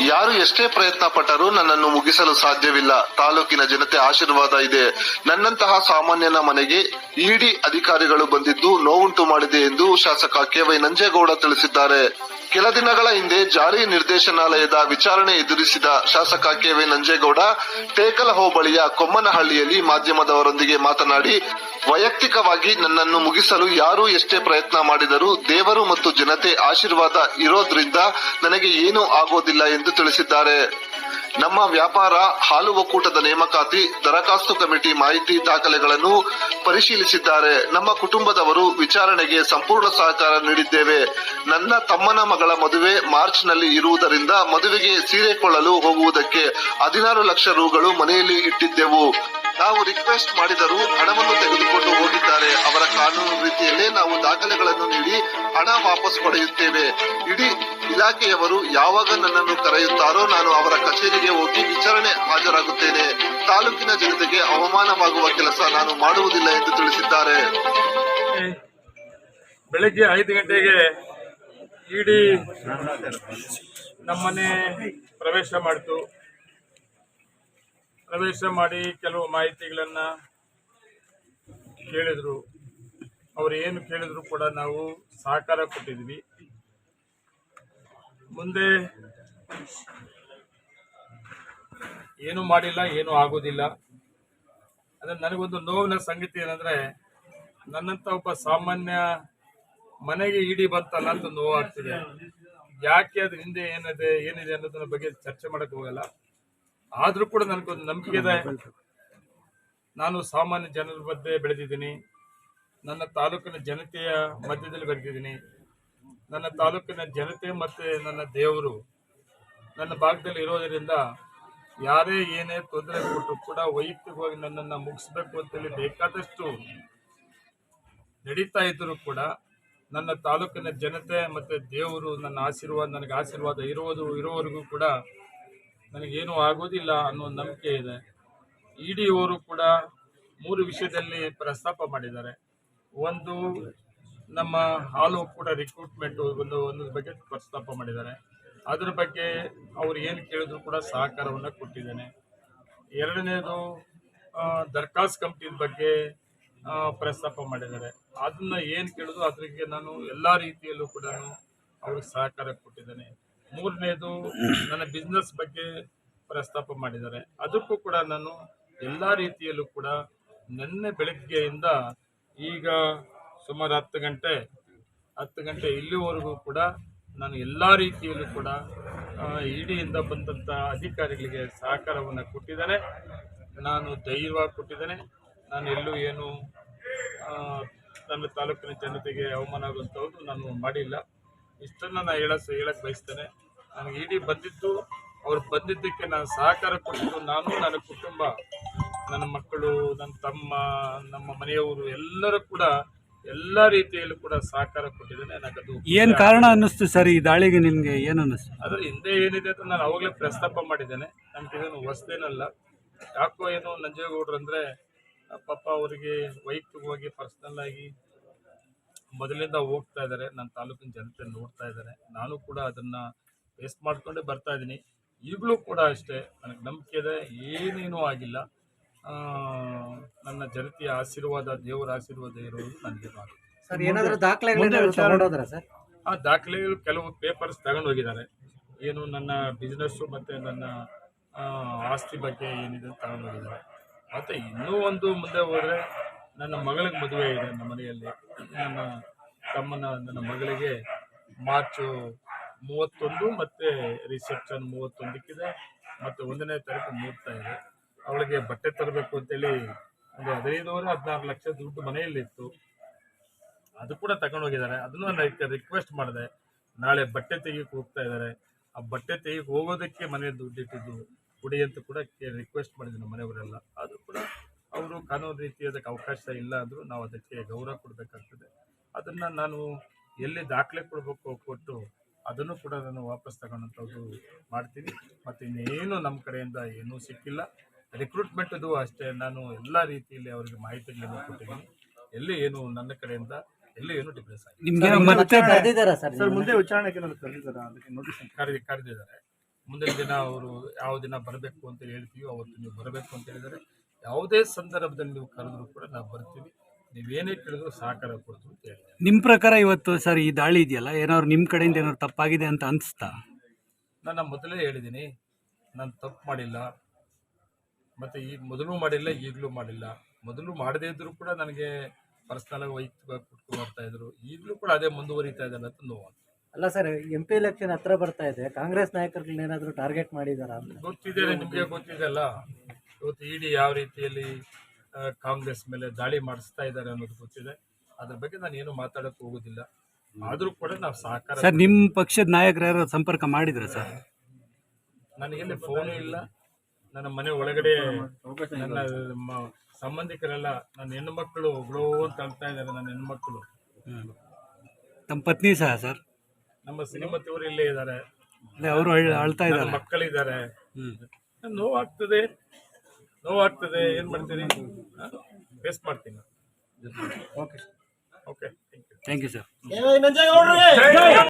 ಯಾರು ಎಷ್ಟೇ ಪ್ರಯತ್ನ ಪಟ್ಟರೂ ನನ್ನನ್ನು ಮುಗಿಸಲು ಸಾಧ್ಯವಿಲ್ಲ. ತಾಲೂಕಿನ ಜನತೆ ಆಶೀರ್ವಾದ ಇದೆ. ನನ್ನಂತಹ ಸಾಮಾನ್ಯನ ಮನೆಗೆ ಇಡಿ ಅಧಿಕಾರಿಗಳು ಬಂದಿದ್ದು ನೋವುಂಟು ಮಾಡಿದೆ ಎಂದು ಶಾಸಕ ಕೆವೈ ನಂಜೇಗೌಡ ತಿಳಿಸಿದ್ದಾರೆ. ಕೆಲ ದಿನಗಳ ಹಿಂದೆ ಜಾರಿ ನಿರ್ದೇಶನಾಲಯದ ವಿಚಾರಣೆ ಎದುರಿಸಿದ ಶಾಸಕ ಕೆವಿ ನಂಜೇಗೌಡ ಟೇಕಲ ಹೋಬಳಿಯ ಕೊಮ್ಮನಹಳ್ಳಿಯಲ್ಲಿ ಮಾಧ್ಯಮದವರೊಂದಿಗೆ ಮಾತನಾಡಿ, ವೈಯಕ್ತಿಕವಾಗಿ ನನ್ನನ್ನು ಮುಗಿಸಲು ಯಾರು ಎಷ್ಟೇ ಪ್ರಯತ್ನ ಮಾಡಿದರೂ ದೇವರು ಮತ್ತು ಜನತೆ ಆಶೀರ್ವಾದ ಇರೋದ್ರಿಂದ ನನಗೆ ಏನೂ ಆಗೋದಿಲ್ಲ ಎಂದು ತಿಳಿಸಿದ್ದಾರೆ. ನಮ್ಮ ವ್ಯಾಪಾರ ಹಾಲು ಒಕ್ಕೂಟದ ನೇಮಕಾತಿ, ದರಖಾಸ್ತು ಕಮಿಟಿ ಮಾಹಿತಿ ದಾಖಲೆಗಳನ್ನು ಪರಿಶೀಲಿಸಿದ್ದಾರೆ. ನಮ್ಮ ಕುಟುಂಬದವರು ವಿಚಾರಣೆಗೆ ಸಂಪೂರ್ಣ ಸಹಕಾರ ನೀಡಿದ್ದೇವೆ. ನನ್ನ ತಮ್ಮನ ಮಗಳ ಮದುವೆ ಮಾರ್ಚ್ನಲ್ಲಿ ಇರುವುದರಿಂದ ಮದುವೆಗೆ ಸೀರೆ ಕೊಳ್ಳಲು ಹೋಗುವುದಕ್ಕೆ ಹದಿನಾರು ಲಕ್ಷ ರುಗಳು ಮನೆಯಲ್ಲಿ ಇಟ್ಟಿದ್ದೆವು. ನಾವು ರಿಕ್ವೆಸ್ಟ್ ಮಾಡಿದರೂ ಹಣವನ್ನು ತೆಗೆದುಕೊಂಡು ಹೋಗಿದ್ದಾರೆ. ಅವರ ಕಾನೂನು ರೀತಿಯಲ್ಲೇ ನಾವು ದಾಖಲೆಗಳನ್ನು ನೀಡಿ ಹಣ ವಾಪಸ್ ಪಡೆಯುತ್ತೇವೆ. ಇಡೀ ಇಲಾಖೆಯವರು ಯಾವಾಗ ನನ್ನನ್ನು ಕರೆಯುತ್ತಾರೋ ನಾನು ಅವರ ಕಚೇರಿಗೆ ಹೋಗಿ ವಿಚಾರಣೆ ಹಾಜರಾಗುತ್ತೇನೆ. ತಾಲೂಕಿನ ಜನತೆಗೆ ಅವಮಾನವಾಗುವ ಕೆಲಸ ನಾನು ಮಾಡುವುದಿಲ್ಲ ಎಂದು ತಿಳಿಸಿದ್ದಾರೆ. ಬೆಳಗ್ಗೆ ಐದು ಗಂಟೆಗೆ ಇಡಿ ನಮ್ಮನೆ ಪ್ರವೇಶ ಮಾಡಿತು. ಪ್ರವೇಶ ಮಾಡಿ ಕೆಲವು ಮಾಹಿತಿಗಳನ್ನ ಕೇಳಿದ್ರು. ಅವರು ಏನು ಕೇಳಿದ್ರು ಕೂಡ ನಾವು ಸಹಕಾರ ಕೊಟ್ಟಿದ್ವಿ ಮುಂದೆ ಏನು ಮಾಡಿಲ್ಲ, ಏನು ಆಗೋದಿಲ್ಲ. ಅಂದ್ರೆ ನನಗೊಂದು ನೋವಿನ ಸಂಗತಿ ಏನಂದ್ರೆ, ನನ್ನಂತ ಒಬ್ಬ ಸಾಮಾನ್ಯ ಮನೆಗೆ ಇಡಿ ಬಂತಲ್ಲ ಅಂತ ನೋವಾಗ್ತಿದೆ. ಯಾಕೆ ಅದ್ರ ಹಿಂದೆ ಏನಿದೆ ಏನಿದೆ ಅನ್ನೋದ್ರ ಬಗ್ಗೆ ಚರ್ಚೆ ಮಾಡಕ್ ಹೋಗಲ್ಲ. ಆದರೂ ಕೂಡ ನನಗೊಂದು ನಂಬಿಕೆ ಇದೆ. ನಾನು ಸಾಮಾನ್ಯ ಜನರ ಮಧ್ಯೆ ಬೆಳೆದಿದ್ದೀನಿ. ನನ್ನ ತಾಲೂಕಿನ ಜನತೆಯ ಮಧ್ಯದಲ್ಲಿ ಬೆಳೆದಿದ್ದೀನಿ. ನನ್ನ ತಾಲೂಕಿನ ಜನತೆ ಮತ್ತು ನನ್ನ ದೇವರು ನನ್ನ ಭಾಗದಲ್ಲಿ ಇರೋದರಿಂದ ಯಾರೇ ಏನೇ ತೊಂದರೆ ಕೊಟ್ಟರು ಕೂಡ ವೈಯಕ್ತಿಕವಾಗಿ ನನ್ನನ್ನು ಮುಗಿಸ್ಬೇಕು ಅಂತೇಳಿ ಬೇಕಾದಷ್ಟು ನಡೀತಾ ಇದ್ದರೂ ಕೂಡ ನನ್ನ ತಾಲೂಕಿನ ಜನತೆ ಮತ್ತು ದೇವರು ನನ್ನ ಆಶೀರ್ವಾದ, ನನಗೆ ಆಶೀರ್ವಾದ ಇರೋದು, ಇರೋವರೆಗೂ ಕೂಡ ನನಗೇನೂ ಆಗೋದಿಲ್ಲ ಅನ್ನೋ ನಂಬಿಕೆ ಇದೆ. ಇಡಿ ಅವರು ಕೂಡ ಮೂರು ವಿಷಯದಲ್ಲಿ ಪ್ರಸ್ತಾಪ ಮಾಡಿದ್ದಾರೆ. ಒಂದು ನಮ್ಮ ಹಾಲು ಕೂಡ ರಿಕ್ರೂಟ್ಮೆಂಟ್ ಒಂದು ಒಂದು ಬಗ್ಗೆ ಪ್ರಸ್ತಾಪ ಮಾಡಿದ್ದಾರೆ. ಅದರ ಬಗ್ಗೆ ಅವ್ರು ಏನು ಕೇಳಿದ್ರು ಕೂಡ ಸಹಕಾರವನ್ನು ಕೊಟ್ಟಿದ್ದೇನೆ. ಎರಡನೇದು ದರ್ಖಾಸ್ ಕಮಿಟಿ ಬಗ್ಗೆ ಪ್ರಸ್ತಾಪ ಮಾಡಿದ್ದಾರೆ. ಅದನ್ನ ಏನು ಕೇಳಿದ್ರು ಅದಕ್ಕೆ ನಾನು ಎಲ್ಲ ರೀತಿಯಲ್ಲೂ ಕೂಡ ಅವ್ರಿಗೆ ಸಹಕಾರ ಕೊಟ್ಟಿದ್ದೇನೆ. ಮೂರನೇದು, ನನ್ನ ಬಿಸ್ನೆಸ್ ಬಗ್ಗೆ ಪ್ರಸ್ತಾಪ ಮಾಡಿದ್ದಾರೆ. ಅದಕ್ಕೂ ಕೂಡ ನಾನು ಎಲ್ಲ ರೀತಿಯಲ್ಲೂ ಕೂಡ ನಿನ್ನೆ ಬೆಳಗ್ಗೆಯಿಂದ ಈಗ ಸುಮಾರು ಹತ್ತು ಗಂಟೆ ಹತ್ತು ಗಂಟೆ ಇಲ್ಲಿವರೆಗೂ ಕೂಡ ನಾನು ಎಲ್ಲ ರೀತಿಯಲ್ಲೂ ಕೂಡ ಇಡಿಯಿಂದ ಬಂದಂಥ ಅಧಿಕಾರಿಗಳಿಗೆ ಸಹಕಾರವನ್ನು ಕೊಟ್ಟಿದ್ದೇನೆ. ನಾನು ಧೈರ್ಯವಾಗಿ ಕೊಟ್ಟಿದ್ದೇನೆ. ನಾನು ಎಲ್ಲೂ ಏನು ನನ್ನ ತಾಲೂಕಿನ ಜನತೆಗೆ ಅವಮಾನ ಆಗುವಂಥದ್ದು ನಾನು ಮಾಡಿಲ್ಲ. ಇಷ್ಟನ್ನು ನಾನು ಹೇಳ ಹೇಳಕ್ಕೆ ಬಯಸ್ತೇನೆ. ನನಗೆ ಇಡಿ ಬಂದಿದ್ದು, ಅವ್ರು ಬಂದಿದ್ದಕ್ಕೆ ನಾನು ಸಹಕಾರ ಕೊಟ್ಟಿದ್ದು ನಾನು, ನನ್ನ ಕುಟುಂಬ, ನನ್ನ ಮಕ್ಕಳು, ನನ್ನ ತಮ್ಮ, ನಮ್ಮ ಮನೆಯವರು ಎಲ್ಲರೂ ಕೂಡ ಎಲ್ಲ ರೀತಿಯಲ್ಲೂ ಕೂಡ ಸಹಕಾರ ಕೊಟ್ಟಿದ್ದೇನೆ. ನನಗದು ಏನ್ ಕಾರಣ ಅನ್ನಿಸ್ತು ಸರ್ ಈ ದಾಳಿಗೆ ನಿಮ್ಗೆ? ಏನು ಅನ್ನಿಸ್ತು? ಅದ್ರ ಹಿಂದೆ ಏನಿದೆ ಅಂತ ನಾನು ಅವಾಗಲೇ ಪ್ರಸ್ತಾಪ ಮಾಡಿದ್ದೇನೆ. ನಮ್ಗೆ ಇದೇನು ಹೊಸದೇನಲ್ಲ. ಯಾಕೋ ಏನು ನಂಜೇಗೌಡ್ರು ಅಂದ್ರೆ ಪಾಪ ಅವರಿಗೆ ವೈಯಕ್ತಿಕವಾಗಿ ಪರ್ಸನಲ್ ಆಗಿ ಮೊದಲಿಂದ ಹೋಗ್ತಾ ಇದ್ದಾರೆ ನನ್ನ ತಾಲೂಕಿನ ಜನತೆ ನೋಡ್ತಾ ಇದ್ದಾರೆ ನಾನು ಕೂಡ ಅದನ್ನ ಫೇಸ್ ಮಾಡ್ಕೊಂಡೇ ಬರ್ತಾ ಇದ್ದೀನಿ. ಈಗಲೂ ಕೂಡ ಅಷ್ಟೇ. ನನಗೆ ನಂಬಿಕೆ ಇದೆ. ಏನೇನೂ ಆಗಿಲ್ಲ. ನನ್ನ ಜನತೆಯ ಆಶೀರ್ವಾದ ದೇವರ ಆಶೀರ್ವಾದ ಇರೋದು ನನಗೆ ಸರ್ ಏನಾದರೂ ದಾಖಲೆಗಳೇನಾದ್ರು ತಗೊಂಡೋದ್ರ ಸರ್? ಆ ದಾಖಲೆಗಳು ಕೆಲವು ಪೇಪರ್ಸ್ ತಗೊಂಡು ಹೋಗಿದ್ದಾರೆ ಏನು ನನ್ನ ಬಿಸ್ನೆಸ್ಸು ಮತ್ತು ನನ್ನ ಆ, ಆಸ್ತಿ ಬಗ್ಗೆ ಏನಿದೆ ತಗೊಂಡು ಹೋಗಿದ್ದಾರೆ ಮತ್ತು ಇನ್ನೂ ಒಂದು ಮುಂದೆ ಹೋದರೆ ನನ್ನ ಮಗಳಿಗೆ ಮದುವೆ ಇದೆ ನಮ್ಮ ಮನೆಯಲ್ಲಿ. ನನ್ನ ತಮ್ಮನ ನನ್ನ ಮಗಳಿಗೆ ಮಾರ್ಚು ಮೂವತ್ತೊಂದು ಮತ್ತು ರಿಸೆಪ್ಷನ್ ಮೂವತ್ತೊಂದಕ್ಕಿದೆ. ಮತ್ತು ಒಂದನೇ ತಾರೀಕು ಮುಹೂರ್ತ ಇದೆ. ಅವಳಿಗೆ ಬಟ್ಟೆ ತರಬೇಕು ಅಂತೇಳಿ ಒಂದು ಹದಿನೈದುವರೆ, ಹದಿನಾರು ಲಕ್ಷ ದುಡ್ಡು ಮನೆಯಲ್ಲಿತ್ತು ಅದು ಕೂಡ ತಗೊಂಡೋಗಿದ್ದಾರೆ ಅದನ್ನು ನಾನು ರಿಕ್ವೆಸ್ಟ್ ಮಾಡಿದೆ. ನಾಳೆ ಬಟ್ಟೆ ತೆಗಿಯಕ್ಕೆ ಹೋಗ್ತಾ ಇದ್ದಾರೆ. ಆ ಬಟ್ಟೆ ತೆಗಿಯಕ್ಕೆ ಹೋಗೋದಕ್ಕೆ ಮನೆ ದುಡ್ಡಿಟ್ಟಿದ್ದು ಕೊಡಿ ಅಂತ ಕೂಡ ರಿಕ್ವೆಸ್ಟ್ ಮಾಡಿದ್ದೀನಿ ಮನೆಯವರೆಲ್ಲ. ಅದು ಕೂಡ ಅವರು ಕಾನೂನು ರೀತಿ ಅದಕ್ಕೆ ಅವಕಾಶ ಇಲ್ಲ ಅಂದರೂ ನಾವು ಅದಕ್ಕೆ ಗೌರವ ಕೊಡಬೇಕಾಗ್ತದೆ. ಅದನ್ನು ನಾನು ಎಲ್ಲಿ ದಾಖಲೆ ಕೊಡಬೇಕು ಕೊಟ್ಟು ಅದನ್ನು ಕೂಡ ನಾನು ವಾಪಸ್ ತಗೊಳ್ಳೋಂಥದ್ದು ಮಾಡ್ತೀನಿ. ಮತ್ತು ಇನ್ನೇನು ನಮ್ಮ ಕಡೆಯಿಂದ ಏನೂ ಸಿಕ್ಕಿಲ್ಲ. ರಿಕ್ರೂಟ್ಮೆಂಟದು ಅಷ್ಟೇ ನಾನು ಎಲ್ಲ ರೀತಿಯಲ್ಲಿ ಅವರಿಗೆ ಮಾಹಿತಿಗಳನ್ನು ಕೊಟ್ಟಿದ್ದೀನಿ. ಎಲ್ಲಿ ಏನು ನನ್ನ ಕಡೆಯಿಂದ ಎಲ್ಲಿ ಏನು ಡಿಫ್ರೆನ್ಸ್ ಆಗಿದೆ. ನಿಮ್ಗೆ ಮತ್ತೆ ಕರೆದಿದ್ದಾರಾ ಸರ್ ಸರ್ ಮುಂದೆ ವಿಚಾರಣೆಗೆ ನಾನು ಕರೆದಿದ್ದಾರೆ? ಅದಕ್ಕೆ ನೋಟಿಸ್ ಕರೆದಿ ಕರೆದಿದ್ದಾರೆ. ಮುಂದಿನ ದಿನ ಅವರು ಯಾವ ದಿನ ಬರಬೇಕು ಅಂತ ಹೇಳ್ತೀವಿ ಅವತ್ತು ನೀವು ಬರಬೇಕು ಅಂತ ಹೇಳಿದರೆ ಯಾವುದೇ ಸಂದರ್ಭದಲ್ಲಿ ನೀವು ಕರೆದ್ರು ಕೂಡ ನಾವು ಬರ್ತೀವಿ. ನೀವೇನೇ ಕೇಳಿದ್ರು ಸಹಕಾರ ಕೊಡ್ತೀವಿ ಅಂತ ಹೇಳಿ ನಿಮ್ಮ ಪ್ರಕಾರ ಇವತ್ತು ಸರ್ ಈ ದಾಳಿ ಇದೆಯಲ್ಲ ಏನಾದ್ರು ನಿಮ್ಮ ಕಡೆಯಿಂದ ಏನಾದ್ರು ತಪ್ಪಾಗಿದೆ ಅಂತ ಅನಿಸ್ತಾ? ನಾನು ಮೊದಲೇ ಹೇಳಿದ್ದೀನಿ ನಾನು ತಪ್ಪು ಮಾಡಿಲ್ಲ. ಮತ್ತು ಈ ಮೊದಲು ಮಾಡಿಲ್ಲ ಈಗಲೂ ಮಾಡಿಲ್ಲ. ಮೊದಲು ಮಾಡದೇ ಇದ್ದರೂ ಕೂಡ ನನಗೆ ಪರ್ಸ್ನಲಾಗಿ ವೈಯಕ್ತಿಕವಾಗಿ ಕುಟ್ಕೊಂಡು ಬರ್ತಾ ಇದ್ರು. ಈಗಲೂ ಕೂಡ ಅದೇ ಮುಂದುವರಿತಾ ಇದೆ ಅಂತ ನೋವು ಅಲ್ಲ ಸರ್ ಎಂ ಪಿ ಎಲೆಕ್ಷನ್ ಹತ್ರ ಬರ್ತಾ ಇದೆ. ಕಾಂಗ್ರೆಸ್ ನಾಯಕರುಗಳನ್ನ ಏನಾದರೂ ಟಾರ್ಗೆಟ್ ಮಾಡಿದಾರಾ ಅಂತ? ಗೊತ್ತಿದೆ ನಿಮಗೆ ಗೊತ್ತಿದೆ ಅಲ್ಲ? ಇವತ್ತು ಇಡಿ ಯಾವ ರೀತಿಯಲ್ಲಿ ಕಾಂಗ್ರೆಸ್ ಮೇಲೆ ದಾಳಿ ಮಾಡಿಸ್ತಾ ಇದ್ದಾರೆ ಅನ್ನೋದು ಗೊತ್ತಿದೆ. ಅದ್ರ ಬಗ್ಗೆ ನಾನು ಏನು ಮಾತಾಡಕ್ಕೆ ಹೋಗೋದಿಲ್ಲ. ಆದರೂ ಕೂಡ ನಾವು ಸಹಕಾರ ಸರ್ ನಿಮ್ಮ ಪಕ್ಷದ ನಾಯಕರ ಯಾರು ಸಂಪರ್ಕ ಮಾಡಿದ್ರೆ ಸರ್? ನನಗೆಲ್ಲಿ ಫೋನು ಇಲ್ಲ. ನನ್ನ ಮನೆ ಒಳಗಡೆ ನನ್ನ ಸಂಬಂಧಿಕರೆಲ್ಲ ನನ್ನ ಹೆಣ್ಣು ಮಕ್ಕಳು ಒಬ್ಳೋ ಅಂತ ಅಳ್ತಾ ಇದ್ದಾರೆ ನನ್ನ ಹೆಣ್ಮಕ್ಳು ತಮ್ಮ ಪತ್ನಿ ಸಹ ಸರ್? ನಮ್ಮ ಶ್ರೀಮತಿಯವರು ಇಲ್ಲೇ ಇದ್ದಾರೆ. ಅವರು ಅಳ್ತಾ ಇದ್ದಾರೆ. ಮಕ್ಕಳಿದ್ದಾರೆ. ಹ್ಮ್. ನೋವಾಗ್ತದೆ. ನೋವಾಗ್ತದೆ. ಏನ್ ಮಾಡ್ತೀರಿ? ಫೇಸ್ ಮಾಡ್ತೀನಿ. Okay. Okay thank you thank you sir